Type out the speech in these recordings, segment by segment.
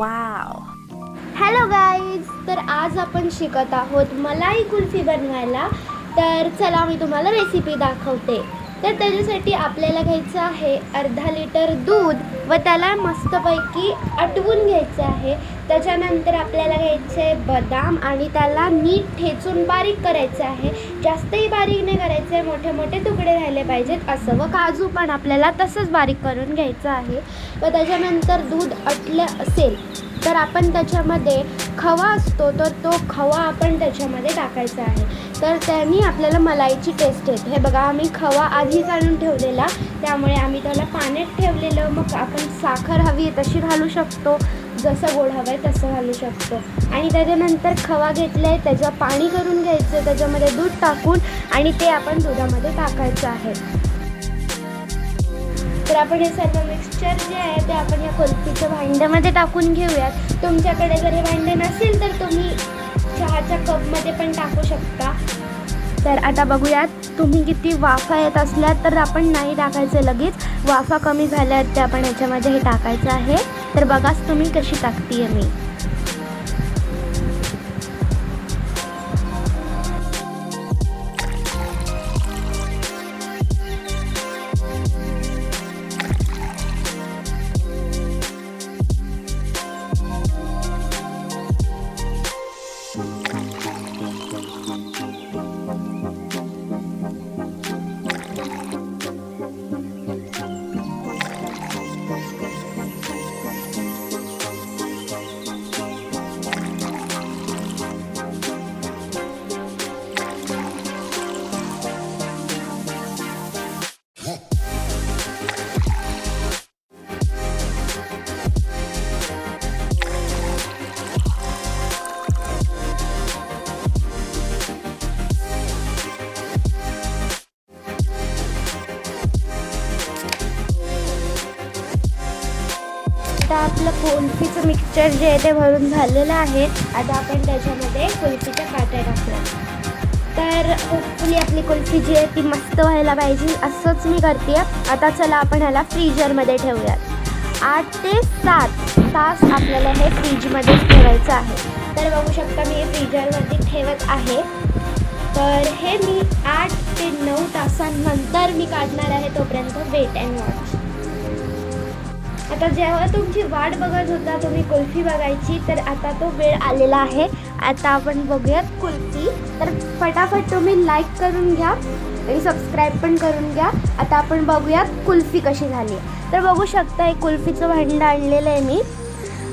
Wow hello guys तर आज आपण शिकत आहोत मलाई कुल्फी बनवायला. तर चला मी तुम्हाला रेसिपी दाखवते. तर त्याच्यासाठी आपल्याला घ्यायचं आहे अर्धा लिटर दूध व त्याला मस्तपैकी आटवून घ्यायचं आहे. त्याच्यानंतर आपल्याला घ्यायचे आहे बदाम आणि त्याला नीट ठेचून बारीक करायचं आहे. जास्तही बारीक नाही करायचं आहे मोठे मोठे तुकडे राहिले पाहिजेत. असं व काजू पण आपल्याला तसंच बारीक करून घ्यायचं आहे. व त्याच्यानंतर दूध आटलं असेल तर आपण त्याच्यामध्ये खवा असतो तर तो खवा आपण त्याच्यामध्ये टाकायचा आहे. तर त्यांनी आपल्याला मलाईची टेस्ट येते. हे बघा आम्ही खवा आधीच आणून ठेवलेला. त्यामुळे आम्ही त्याला पाण्यात ठेवलेलं. मग आपण साखर हवी आहे तशी घालू शकतो. जसं गोड हवं आहे तसं घालू शकतो. आणि त्याच्यानंतर खवा घेतला आहे त्याचं पाणी करून घ्यायचं त्याच्यामध्ये दूध टाकून आणि ते आपण दुधामध्ये टाकायचं आहे. तर आपण हे सर्व मिक्सचर जे आहे ते आपण या कुल्फीच्या भांड्यामध्ये टाकून घेऊयात. तुमच्याकडे जर हे भांडे नसेल तर तुम्ही चहाच्या कपमध्ये पण टाकू शकता. तर आता बघूयात तुम्ही किती वाफा येत असल्या तर आपण नाही टाकायचं लगेच. वाफा कमी झाल्या ते आपण याच्यामध्ये हे टाकायचं आहे. तर बघाच तुम्ही कशी टाकते मी. आपलं कुल्फीचं मिक्सचर जे आहे ते भरून झालेलं आहे. आता आपण त्याच्यामध्ये कुल्फीच्या काट्या टाकूया. तर होपफुली आपली कुल्फी जी आहे ती मस्त व्हायला पाहिजे. असंच मी करते. आता चला आपण ह्याला फ्रीजरमध्ये ठेवूयात. आठ ते सात तास आपल्याला हे फ्रीजमध्ये ठेवायचं आहे. तर बघू शकता मी हे फ्रीजरमध्ये ठेवत आहे. तर हे मी आठ ते नऊ तासांनंतर मी काढणार आहे तोपर्यंत वेट अँड वॉच आता जेव्हा तुमची वाट बघत होता तुम्ही कुल्फी बघायची तर आता तो वेळ आलेला आहे. आता आपण बघूयात कुल्फी. तर फटाफट तुम्ही लाईक करून घ्या आणि सबस्क्राईब पण करून घ्या. आता आपण बघूयात कुल्फी कशी झाली. तर बघू शकता हे कुल्फीचं भांडं आणलेलं आहे मी.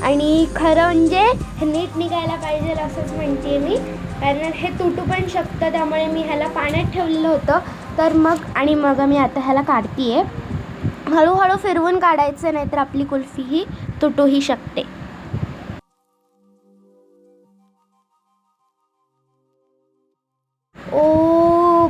आणि खरं म्हणजे हे नीट निघायला पाहिजे असंच म्हणते मी. कारण हे तुटू पण शकतं त्यामुळे मी ह्याला पाण्यात ठेवलेलं होतं. तर मग आणि मग मी आता ह्याला काढते आहे हळूहळू फिरवून काढायचं नाही तर आपली कुल्फी ही तुटूही शकते. ओ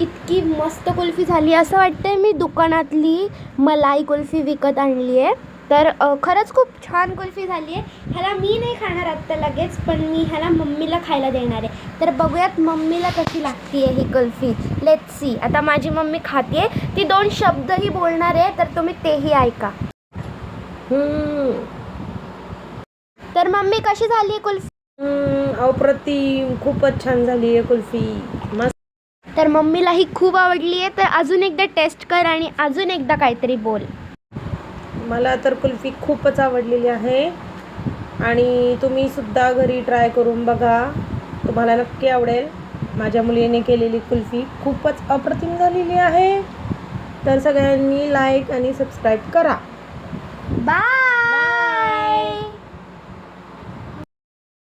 इतकी मस्त कुल्फी झाली. असं वाटतंय मी दुकानातली मलाई कुल्फी विकत आणली आहे तर खरंच खूप छान कुल्फी झाली आहे. ह्याला मी नाही खाणार आत्ता लगेच पण मी ह्याला मम्मीला खायला देणार आहे. तर बघूयात मम्मीला कशी लागते ही कुल्फी. लेट सी आता माझी मम्मी खाते. ती दोन शब्दही बोलणार आहे तर तुम्ही तेही ऐका. तर मम्मी कशी झाली कुल्फी? अप्रतिम खूपच छान झाली आहे कुल्फी. मस्त. तर मम्मीला ही खूप आवडली आहे. तर अजून एकदा टेस्ट कर आणि अजून एकदा काहीतरी बोल. मला तर कुल्फी खूपच आवडलेली आहे. आणि तुम्ही सुद्धा घरी ट्राय करून बघा. तुम्हाला नक्की आवडेल. माझ्या मुलीने केलेली कुल्फी खूपच अप्रतिम झालेली आहे. तर सगळ्यांनी लाईक आणि सबस्क्राईब करा. बाय